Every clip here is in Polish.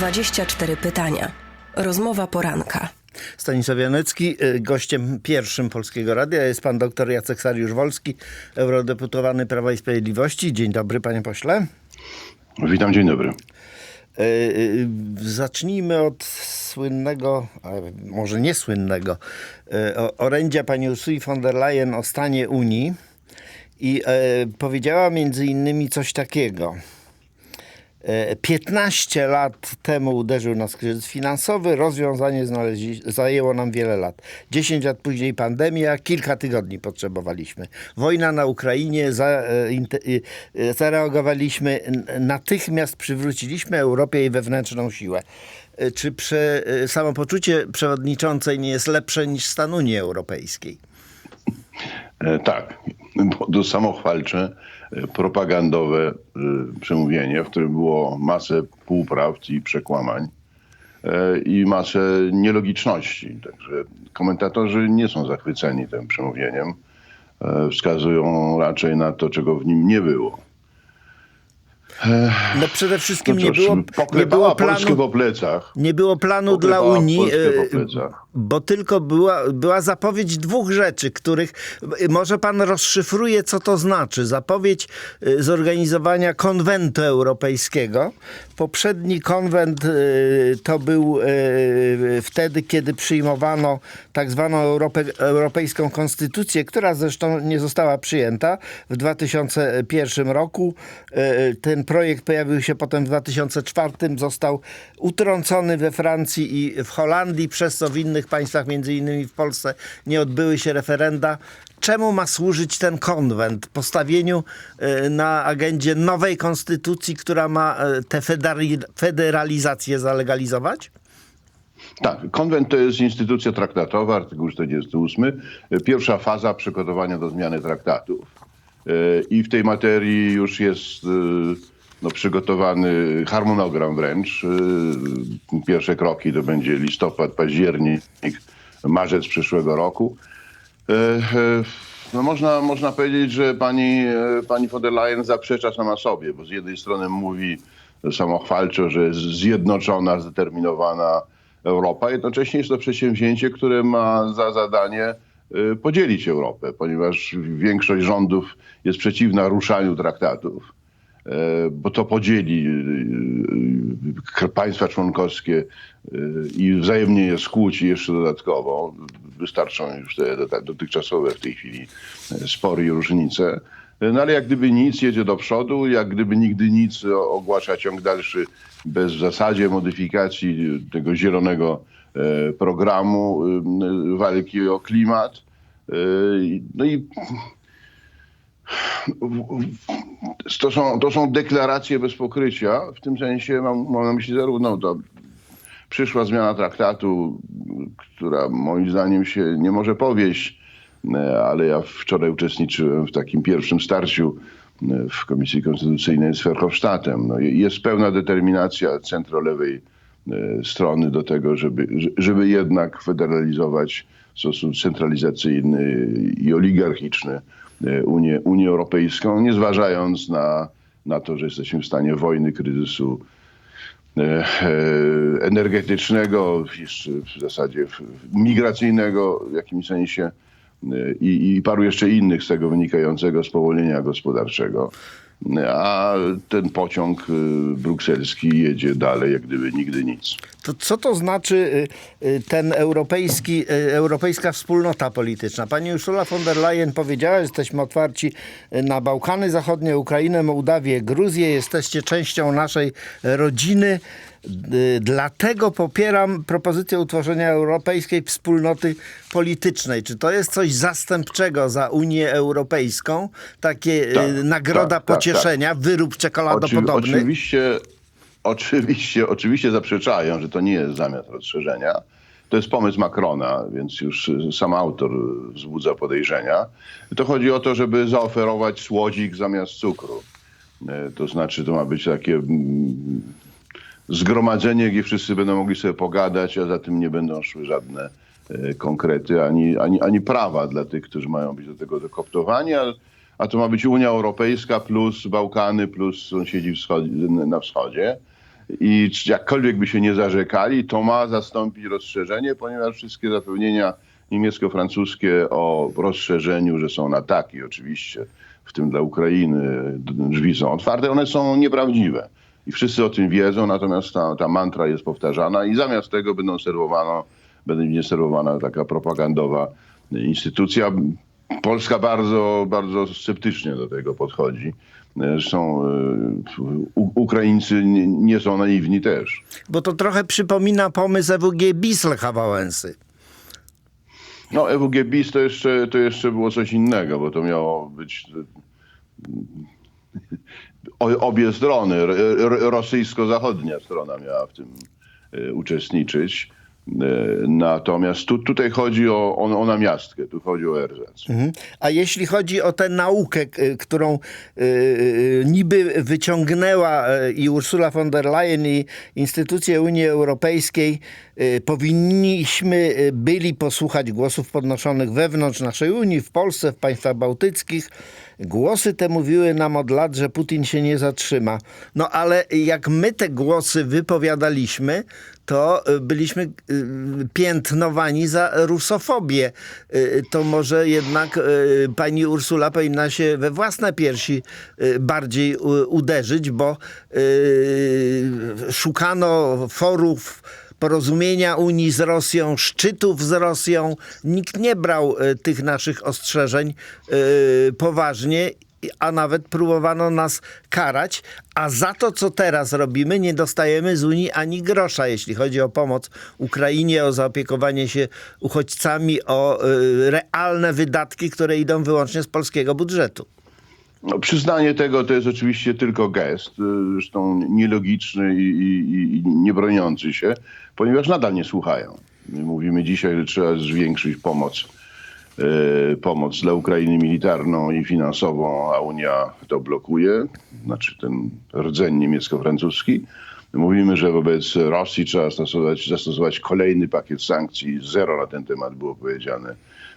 24 pytania. Rozmowa poranka. Stanisław Janecki, y, gościem pierwszym Polskiego Radia jest pan dr Jacek Sariusz-Wolski, eurodeputowany Prawa i Sprawiedliwości. Dzień dobry, panie pośle. Witam, dzień dobry. Y, y, Zacznijmy od słynnego, a może nie słynnego, y, o- orędzia pani Ursuli von der Leyen o stanie Unii i e, powiedziała między innymi coś takiego. E, 15 lat temu uderzył nas kryzys finansowy, rozwiązanie znaleźli, zajęło nam wiele lat. 10 lat później pandemia, kilka tygodni potrzebowaliśmy. Wojna na Ukrainie, za, e, e, zareagowaliśmy, natychmiast przywróciliśmy Europie jej wewnętrzną siłę. E, Czy prze, e, samopoczucie przewodniczącej nie jest lepsze niż stan Unii Europejskiej? E, tak, to samochwalcze, e, propagandowe e, przemówienie, w którym było masę półprawd i przekłamań e, i masę nielogiczności. Także komentatorzy nie są zachwyceni tym przemówieniem. Wskazują raczej na to, czego w nim nie było. No przede wszystkim No nie było, nie było planu, po plecach. nie było planu dla Unii. E. Bo tylko była, była zapowiedź dwóch rzeczy, których y, może pan rozszyfruje, co to znaczy. Zapowiedź y, zorganizowania konwentu europejskiego. Poprzedni konwent to był wtedy, kiedy przyjmowano tak zwaną europejską konstytucję, która zresztą nie została przyjęta w 2001 roku. Ten projekt pojawił się potem w 2004, został utrącony we Francji i w Holandii, przez co w innych państwach, między innymi w Polsce, nie odbyły się referenda. Czemu ma służyć ten konwent? Postawieniu y, na agendzie nowej konstytucji, która ma y, tę federalizację zalegalizować? Tak, konwent to jest instytucja traktatowa, artykuł 48. Pierwsza faza przygotowania do zmiany traktatów. E, I w tej materii już jest e, no, przygotowany harmonogram wręcz. E, Pierwsze kroki to będzie listopad, październik, marzec przyszłego roku. E, e, No można, można powiedzieć, że pani, e, pani von der Leyen zaprzecza sama sobie, bo z jednej strony mówi samochwalczo, że jest zjednoczona, zdeterminowana Europa, jednocześnie jest to przedsięwzięcie, które ma za zadanie podzielić Europę, ponieważ większość rządów jest przeciwna ruszaniu traktatów bo to podzieli e, e, państwa członkowskie e, i wzajemnie je skłóci jeszcze dodatkowo. Wystarczą już te dotychczasowe w tej chwili e, spory i różnice. E, No ale jak gdyby nic jedzie do przodu, jak gdyby nigdy nic ogłasza ciąg dalszy bez w zasadzie modyfikacji tego zielonego e, programu e, walki o klimat. E, No i to są, to są deklaracje bez pokrycia. W tym sensie mam, mam na myśli zarówno to przyszła zmiana traktatu, która moim zdaniem się nie może powieść, ale ja wczoraj uczestniczyłem w takim pierwszym starciu w Komisji Konstytucyjnej z Verhofstadtem. No, jest pełna determinacja centrolewej e, strony do tego, żeby, żeby jednak federalizować w sposób centralizacyjny i oligarchiczny Unię, Unię Europejską, nie zważając na, na to, że jesteśmy w stanie wojny, kryzysu e, e, energetycznego, w zasadzie migracyjnego w jakimś sensie e, i, i paru jeszcze innych z tego wynikającego spowolnienia gospodarczego. A ten pociąg e, brukselski jedzie dalej, jak gdyby nigdy nic. To co to znaczy y, y, ten europejski, y, europejska wspólnota polityczna? Pani Ursula von der Leyen powiedziała, że jesteśmy otwarci y, na Bałkany Zachodnie, Ukrainę, Mołdawię, Gruzję. Jesteście częścią naszej rodziny. Y, Dlatego popieram propozycję utworzenia europejskiej wspólnoty politycznej. Czy to jest coś zastępczego za Unię Europejską? Takie y, Tak, nagroda tak, tak, pocieszenia, wyrób Oczy, czekoladopodobny? oczywiście, oczywiście, oczywiście zaprzeczają, że to nie jest zamiar rozszerzenia. To jest pomysł Macrona, więc już y, sam autor wzbudza podejrzenia. To chodzi o to, żeby zaoferować słodzik zamiast cukru. To znaczy, to ma być takie mm, zgromadzenie, gdzie wszyscy będą mogli sobie pogadać, a za tym nie będą szły żadne e, konkrety ani, ani, ani prawa dla tych, którzy mają być do tego dokoptowani, a, a to ma być Unia Europejska plus Bałkany plus sąsiedzi na wschodzie. i jakkolwiek by się nie zarzekali, to ma zastąpić rozszerzenie, ponieważ wszystkie zapewnienia niemiecko-francuskie o rozszerzeniu, że są na taki oczywiście, w tym dla Ukrainy drzwi są otwarte, one są nieprawdziwe. I wszyscy o tym wiedzą, natomiast ta, ta mantra jest powtarzana i zamiast tego będą serwowano, będzie serwowana taka propagandowa instytucja. Polska bardzo, bardzo sceptycznie do tego podchodzi. Zresztą e, U- Ukraińcy nie, nie są naiwni też. Bo to trochę przypomina pomysł EWG Bisl Wałęsy. No EWG BIS to jeszcze, to jeszcze było coś innego, bo to miało być obie strony. Rosyjsko-zachodnia strona miała w tym e, uczestniczyć. E, Natomiast tu, tutaj chodzi o, o, o namiastkę, tu chodzi o ersatz. Mhm. A jeśli chodzi o tę naukę, którą y, y, niby wyciągnęła i Ursula von der Leyen i instytucje Unii Europejskiej, powinniśmy y, byli posłuchać głosów podnoszonych wewnątrz naszej Unii, w Polsce, w państwach bałtyckich. Głosy te mówiły nam od lat, że Putin się nie zatrzyma. No ale jak my te głosy wypowiadaliśmy, to y, byliśmy y, piętnowani za rusofobię. Y, To może jednak y, pani Ursula powinna się we własne piersi y, bardziej uderzyć, bo y, szukano forów porozumienia Unii z Rosją, szczytów z Rosją. Nikt nie brał y, tych naszych ostrzeżeń y, poważnie a nawet próbowano nas karać, a za to, co teraz robimy, nie dostajemy z Unii ani grosza, jeśli chodzi o pomoc Ukrainie, o zaopiekowanie się uchodźcami, o y, realne wydatki, które idą wyłącznie z polskiego budżetu. No, przyznanie tego to jest oczywiście tylko gest, y, zresztą nielogiczny i, i, i nie broniący się, ponieważ nadal nie słuchają. My mówimy dzisiaj, że trzeba zwiększyć pomoc, y, pomoc dla Ukrainy militarną i finansową, a Unia to blokuje, znaczy ten rdzeń niemiecko-francuski. Mówimy, że wobec Rosji trzeba stosować, zastosować kolejny pakiet sankcji. Zero na ten temat było powiedziane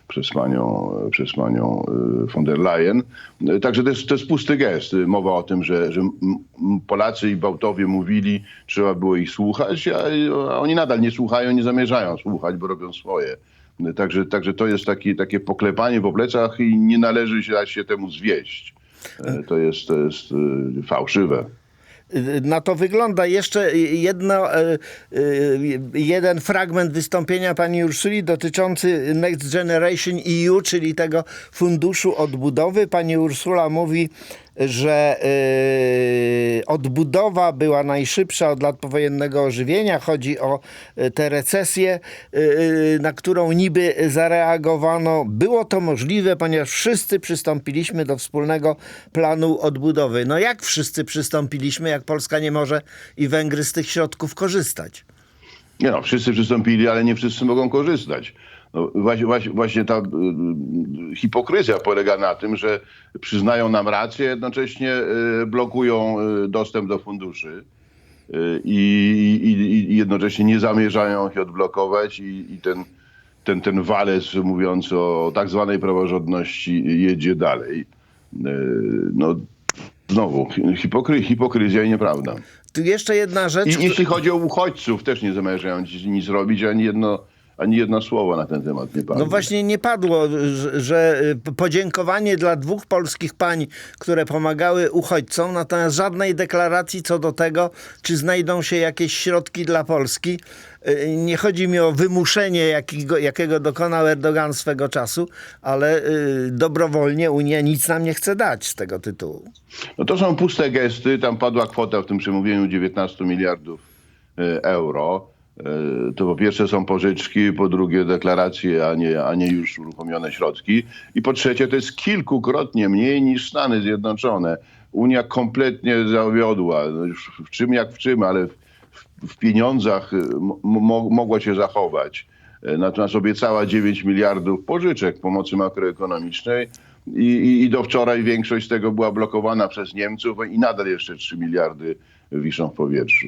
przez panią, przez panią y, von der Leyen. Także to jest, to jest pusty gest. Mowa o tym, że, że Polacy i Bałtowie mówili, trzeba było ich słuchać, a, oni nadal nie słuchają, nie zamierzają słuchać, bo robią swoje. Także, także to jest taki, takie poklepanie po plecach i nie należy się, się temu zwieść. Y, To jest, to jest y, fałszywe. Na to wygląda jeszcze jedno, e, e, jeden fragment wystąpienia pani Ursuli dotyczący Next Generation EU, czyli tego funduszu odbudowy. Pani Ursula mówi, że e, odbudowa była najszybsza od lat powojennego ożywienia. Chodzi o e, tę recesję, e, na którą niby zareagowano. Było to możliwe, ponieważ wszyscy przystąpiliśmy do wspólnego planu odbudowy. No jak wszyscy przystąpiliśmy, jak Polska nie może i Węgry z tych środków korzystać? Nie no, wszyscy przystąpili, ale nie wszyscy mogą korzystać. No, właśnie, właśnie, ta y, y, hipokryzja polega na tym, że przyznają nam rację, jednocześnie y, blokują dostęp do funduszy i, i, i jednocześnie nie zamierzają ich odblokować i, i ten, ten, ten walec, mówiąc o tak zwanej praworządności, jedzie dalej. No, znowu, hipokry, hipokryzja i nieprawda. Tu jeszcze jedna rzecz. I jeśli chodzi o uchodźców, też nie zamierzają nic, nic robić, ani jedno, ani jedno słowo na ten temat nie padło. No właśnie nie padło, że, y, podziękowanie dla dwóch polskich pań, które pomagały uchodźcom, natomiast żadnej deklaracji co do tego, czy znajdą się jakieś środki dla Polski. Y, Nie chodzi mi o wymuszenie, jakiego, jakiego dokonał Erdogan swego czasu, ale y, dobrowolnie Unia nic nam nie chce dać z tego tytułu. No to są puste gesty. Tam padła kwota w tym przemówieniu 19 miliardów euro. E, To po pierwsze są pożyczki, po drugie deklaracje, a nie, a nie już uruchomione środki. I po trzecie to jest kilkukrotnie mniej niż Stany Zjednoczone. Unia kompletnie zawiodła. W czym jak w czym, ale w, w, pieniądzach e, mo, mogła się zachować. E, Natomiast obiecała 9 miliardów pożyczek pomocy makroekonomicznej i, i, i do wczoraj większość z tego była blokowana przez Niemców i nadal jeszcze 3 miliardy wiszą w powietrzu.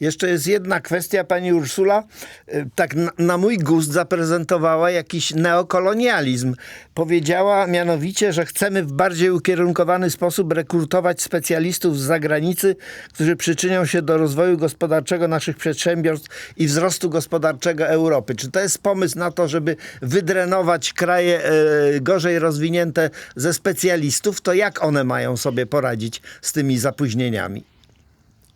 Jeszcze jest jedna kwestia, pani Ursula, y, tak na, na mój gust zaprezentowała jakiś neokolonializm. Powiedziała mianowicie, że chcemy w bardziej ukierunkowany sposób rekrutować specjalistów z zagranicy, którzy przyczynią się do rozwoju gospodarczego naszych przedsiębiorstw i wzrostu gospodarczego Europy. Czy to jest pomysł na to, żeby wydrenować kraje e, gorzej rozwinięte ze specjalistów? To jak one mają sobie poradzić z tymi zapóźnieniami?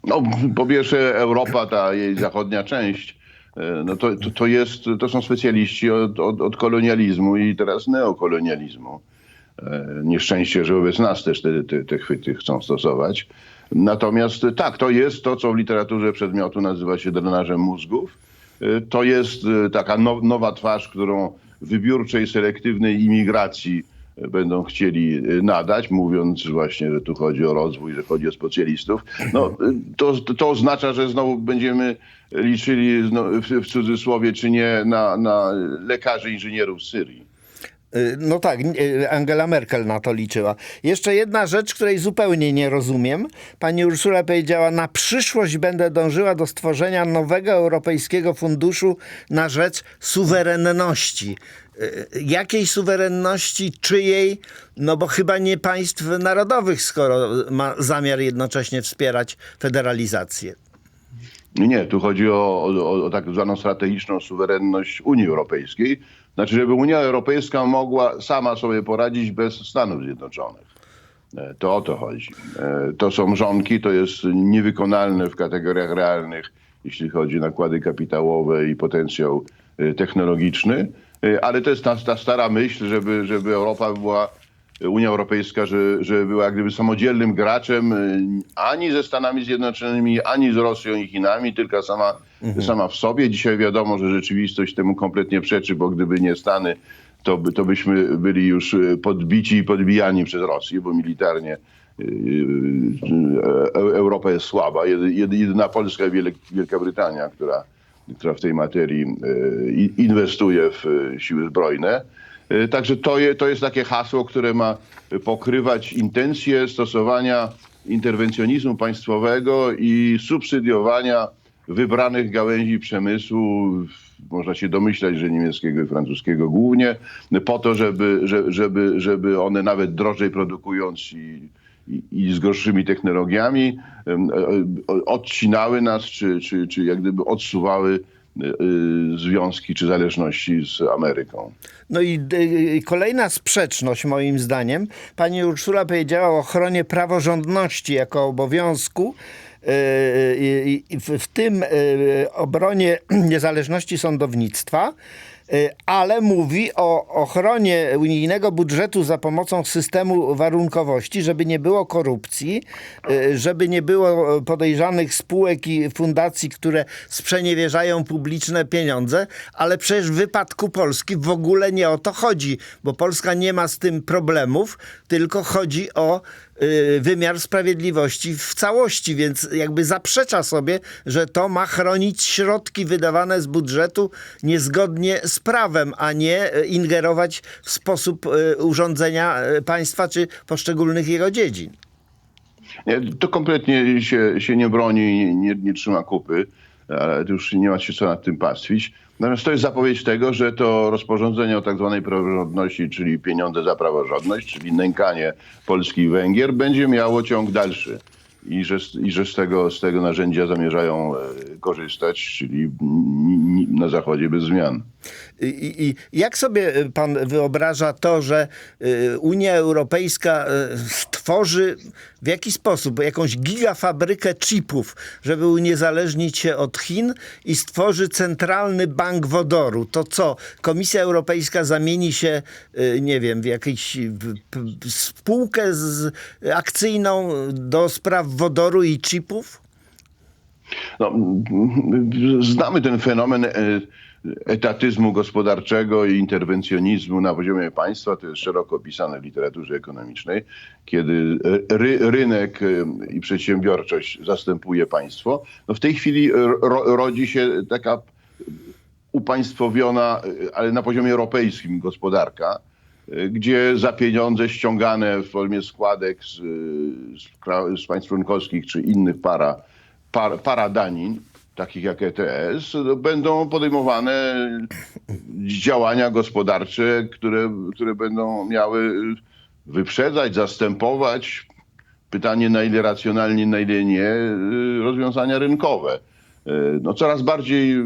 No, po pierwsze, Europa, ta jej zachodnia część, e, no to, to, to, jest, to są specjaliści od, od, od kolonializmu i teraz neokolonializmu. E, Nieszczęście, że wobec nas też te, te, te chwyty chcą stosować. Natomiast tak, to jest to, co w literaturze przedmiotu nazywa się drenażem mózgów. E, To jest taka now, nowa twarz, którą wybiórczej, selektywnej imigracji będą chcieli e, nadać, mówiąc właśnie, że tu chodzi o rozwój, że chodzi o specjalistów. No, to, to oznacza, że znowu będziemy liczyli w cudzysłowie, czy nie, na, na lekarzy, inżynierów z Syrii. Y, No tak, y, Angela Merkel na to liczyła. Jeszcze jedna rzecz, której zupełnie nie rozumiem. Pani Ursula powiedziała, na przyszłość będę dążyła do stworzenia nowego Europejskiego Funduszu na rzecz suwerenności. Y, Jakiej suwerenności, czyjej? No bo chyba nie państw narodowych, skoro ma zamiar jednocześnie wspierać federalizację. Nie, tu chodzi o, o, o tak zwaną strategiczną suwerenność Unii Europejskiej. Znaczy, żeby Unia Europejska mogła sama sobie poradzić bez Stanów Zjednoczonych. E, To o to chodzi. E, To są mrzonki, to jest niewykonalne w kategoriach realnych, jeśli chodzi o nakłady kapitałowe i potencjał e, technologiczny, ale to jest ta, ta stara myśl, żeby, żeby Europa była Unia Europejska, że, że była jak gdyby samodzielnym graczem y, ani ze Stanami Zjednoczonymi, ani z Rosją i Chinami, tylko sama, sama w sobie. Dzisiaj wiadomo, że rzeczywistość temu kompletnie przeczy, bo gdyby nie Stany, to, by, to byśmy byli już y, podbici i podbijani przez Rosję, bo militarnie y, y, Eu- Europa jest słaba. Jedy- jedy- Jedyna Polska i Wielk- Wielka Brytania, która, która w tej materii i- inwestuje w y, siły zbrojne. Y, Także to, je, to jest takie hasło, które ma pokrywać intencje stosowania interwencjonizmu państwowego i subsydiowania wybranych gałęzi przemysłu, można się domyślać, że niemieckiego i francuskiego głównie, po to, żeby, że- żeby, żeby one nawet drożej produkując i, i, z gorszymi technologiami e, e, odcinały nas, czy, czy, czy jak gdyby odsuwały e, związki czy zależności z Ameryką. No i kolejna sprzeczność moim zdaniem. Pani Urszula powiedziała o ochronie praworządności jako obowiązku. w, tym obronie niezależności sądownictwa, ale mówi o ochronie unijnego budżetu za pomocą systemu warunkowości, żeby nie było korupcji, y, żeby nie było podejrzanych spółek i fundacji, które sprzeniewierzają publiczne pieniądze, ale przecież w wypadku Polski w ogóle nie o to chodzi, bo Polska nie ma z tym problemów, tylko chodzi o y, wymiar sprawiedliwości w całości, więc jakby zaprzecza sobie, że to ma chronić środki wydawane z budżetu niezgodnie z prawem, a nie y, ingerować w sposób y, urządzenia y, państwa czy poszczególnych jego dziedzin. Nie, to kompletnie się, się nie broni, nie, nie trzyma kupy, ale już nie ma się co nad tym pastwić. Natomiast to jest zapowiedź tego, że to rozporządzenie o tak zwanej praworządności, czyli pieniądze za praworządność, czyli nękanie Polski i Węgier, będzie miało ciąg dalszy. I że, i że z, tego, z tego narzędzia zamierzają e, korzystać, czyli na Zachodzie bez zmian. I, i, jak sobie y, pan wyobraża to, że y, Unia Europejska y, stworzy w jaki sposób jakąś gigafabrykę chipów, żeby uniezależnić się od Chin i stworzy centralny bank wodoru? To co? Komisja Europejska zamieni się, nie wiem, w jakąś spółkę z, akcyjną do spraw wodoru i chipów? No, znamy ten fenomen e, etatyzmu gospodarczego i interwencjonizmu na poziomie państwa. To jest szeroko opisane w literaturze ekonomicznej, kiedy ry, rynek e, i przedsiębiorczość zastępuje państwo. No w tej chwili ro, rodzi się taka upaństwowiona, e, ale na poziomie europejskim gospodarka, gdzie za pieniądze ściągane w formie składek z, z, z państw członkowskich czy innych para par, paradanin, takich jak ETS, będą podejmowane działania gospodarcze, które, które będą miały wyprzedzać, zastępować pytanie na ile racjonalnie, na ile nie, rozwiązania rynkowe. Y, No coraz bardziej,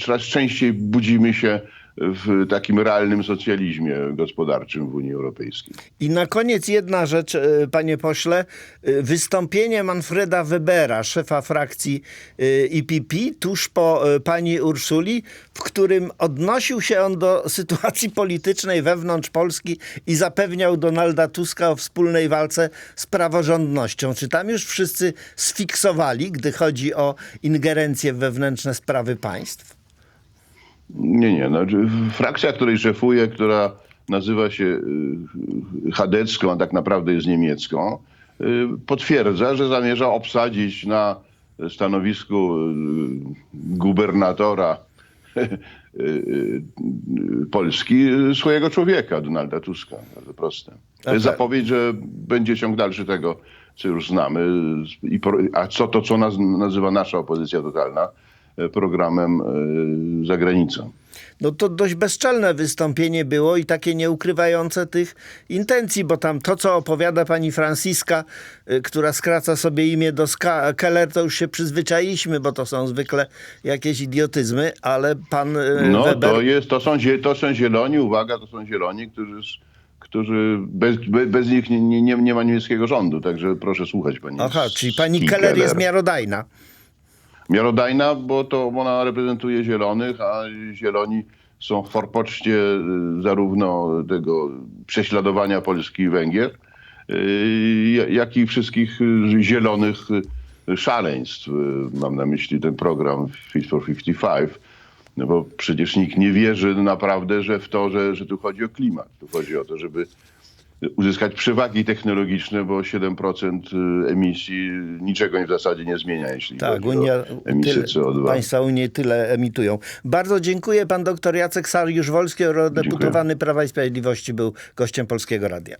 coraz częściej budzimy się w takim realnym socjalizmie gospodarczym w Unii Europejskiej. I na koniec jedna rzecz, e, panie pośle. E, Wystąpienie Manfreda Webera, szefa frakcji e, IPP, tuż po pani Urszuli, w którym odnosił się on do sytuacji politycznej wewnątrz Polski i zapewniał Donalda Tuska o wspólnej walce z praworządnością. Czy tam już wszyscy sfiksowali, gdy chodzi o ingerencję w wewnętrzne sprawy państw? Nie, nie. No, frakcja, której szefuję, która nazywa się y, chadecką, a tak naprawdę jest niemiecką, y, potwierdza, że zamierza obsadzić na stanowisku y, gubernatora Polski swojego człowieka, Donalda Tuska. Bardzo proste. Okej. zapowiedź, że będzie ciąg dalszy tego, co już znamy. A co to, co naz, nazywa nasza opozycja totalna, programem e, za granicą. No to dość bezczelne wystąpienie było i takie nieukrywające tych intencji, bo tam to, co opowiada pani Franciska, y, która skraca sobie imię do Ska- Keller, to już się przyzwyczailiśmy, bo to są zwykle jakieś idiotyzmy, ale pan No Weber... to jest, to są, to są zieloni, uwaga, to są zieloni, którzy, którzy bez, be- bez nich nie, nie, nie, ma niemieckiego rządu, także proszę słuchać pani. Aha, czyli pani Keller jest miarodajna. Miarodajna, bo to ona reprezentuje zielonych, a zieloni są w forpoczcie y, zarówno tego prześladowania Polski i Węgier, y, jak i wszystkich zielonych y, szaleństw. Mam na myśli ten program Fit for 55. No bo przecież nikt nie wierzy naprawdę, że w to, że, że tu chodzi o klimat. Tu chodzi o to, żeby uzyskać przewagi technologiczne, bo 7% emisji niczego w zasadzie nie zmienia, jeśli Tak, chodzi Unia, o emisję tyle, CO2. państwa Unii tyle emitują. Bardzo dziękuję. Pan doktor Jacek Sariusz-Wolski, eurodeputowany Prawa i Sprawiedliwości, był gościem Polskiego Radia.